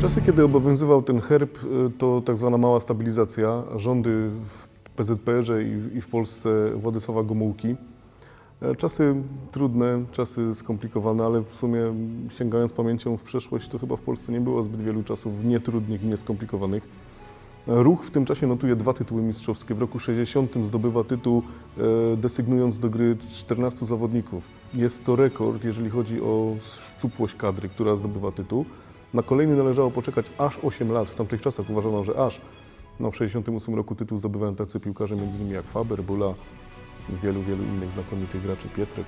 czasy, kiedy obowiązywał ten herb, y, to tak zwana mała stabilizacja. Rządy w PZPR-ze i w- Polsce Władysława Gomułki. E, Czasy trudne, czasy skomplikowane, ale w sumie sięgając pamięcią w przeszłość, to chyba w Polsce nie było zbyt wielu czasów nietrudnych i nieskomplikowanych. Ruch w tym czasie notuje dwa tytuły mistrzowskie. W roku 60 zdobywa tytuł e, desygnując do gry 14 zawodników. Jest to rekord, jeżeli chodzi o szczupłość kadry, która zdobywa tytuł. Na kolejny należało poczekać aż 8 lat. W tamtych czasach uważano, że aż. No, w 68 roku tytuł zdobywają tacy piłkarze, innymi jak Faber, Bula wielu, wielu innych znakomitych graczy, Pietrek.